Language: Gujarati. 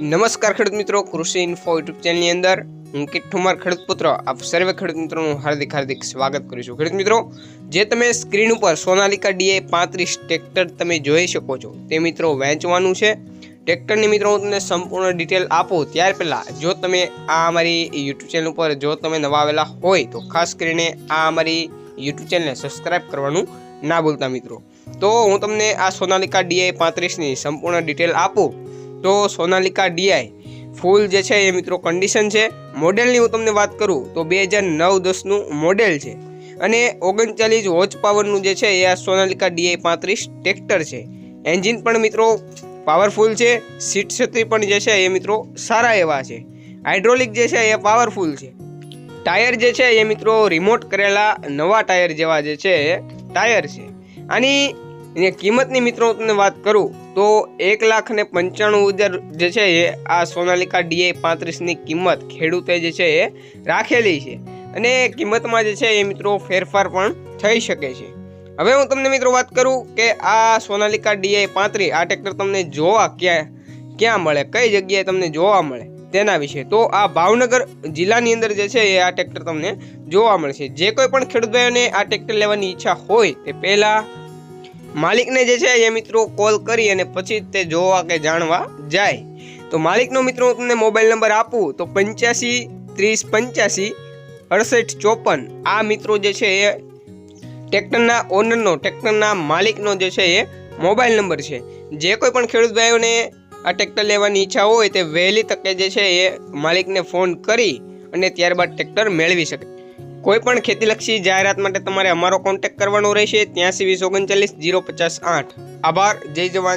નમસ્કાર ખેડૂત મિત્રો, કૃષિ ઇન્ફો યુટ્યુબ ચેનલની અંદર હું કિટ ઠુમર, ખેડૂત પુત્ર, આપ સર્વે ખેડૂત મિત્રોનું હાર્દિક હાર્દિક સ્વાગત કરું છું. ખેડૂત મિત્રો, જે તમે સ્ક્રીન ઉપર સોનાલિકા ડીએ પાંત્રીસ ટ્રેક્ટર તમે જોઈ શકો છો, તે મિત્રો વહેંચવાનું છે. ટ્રેક્ટરની મિત્રો, હું તમને સંપૂર્ણ ડિટેલ આપું, ત્યાર પહેલાં જો તમે આ અમારી યુટ્યુબ ચેનલ ઉપર જો તમે નવા આવેલા હોય, તો ખાસ કરીને આ અમારી યુટ્યુબ ચેનલને સબસ્ક્રાઇબ કરવાનું ના ભૂલતા મિત્રો. તો હું તમને આ સોનાલિકા ડીએ પાંત્રીસની સંપૂર્ણ ડિટેલ આપું તો સોનાલિકા ડીઆઈ, ફૂલ જે છે એ મિત્રો કન્ડિશન છે. મોડેલની હું તમને વાત કરું તો બે હજાર નવ દસનું મોડેલ છે. અને ઓગણચાલીસ હોચ પાવરનું જે છે એ આ સોનાલિકા ડીઆઈ પાંત્રીસ ટ્રેક્ટર છે. એન્જિન પણ મિત્રો પાવરફુલ છે. સીટ છત્રી પણ જે છે એ મિત્રો સારા એવા છે. હાઇડ્રોલિક જે છે એ પાવરફુલ છે. ટાયર જે છે એ મિત્રો રિમોટ કરેલા નવા ટાયર જેવા જે છે ટાયર છે. આની કિંમતની મિત્રો તમને વાત કરું તો એક લાખ ને પંચાણું હજાર જે છે એ આ સોનાલિકા ડીએ પાંત્રીસની કિંમત ખેડૂતે જે છે એ રાખેલી છે. અને કિંમતમાં જે છે એ મિત્રો ફેરફાર પણ થઈ શકે છે. હવે હું તમને મિત્રો વાત કરું કે આ સોનાલિકા ડીએ પાંત્રીસ આ ટ્રેક્ટર તમને જોવા ક્યાં ક્યાં મળે, કઈ જગ્યાએ તમને જોવા મળે તેના વિશે. તો આ ભાવનગર જિલ્લાની અંદર જે છે એ આ ટ્રેક્ટર તમને જોવા મળશે. જે કોઈ પણ ખેડૂત આ ટ્રેક્ટર લેવાની ઈચ્છા હોય તે પહેલાં માલિકને જે છે એ મિત્રો કોલ કરી અને પછી તે જોવા કે જાણવા જાય. તો માલિકનો મિત્રો હું તમને મોબાઈલ નંબર આપું તો પંચ્યાસી ત્રીસ પંચ્યાસી અડસઠ ચોપન. આ મિત્રો જે છે એ ટ્રેક્ટરના ઓનરનો, ટ્રેક્ટરના માલિકનો જે છે એ મોબાઈલ નંબર છે. જે કોઈ પણ ખેડૂત ભાઈઓને આ ટ્રેક્ટર લેવાની ઈચ્છા હોય તે વહેલી તકે જે છે એ માલિકને ફોન કરી અને ત્યારબાદ ટ્રેક્ટર મેળવી શકે. કોઈ પણ ખેતીલક્ષી જાહેરાત માટે તમારે અમારો કોન્ટેક્ટ કરવાનો રહેશે ત્યાંસી વીસ ઓગણચાલીસ જીરો પચાસ આઠ. આભાર, જય જવાન.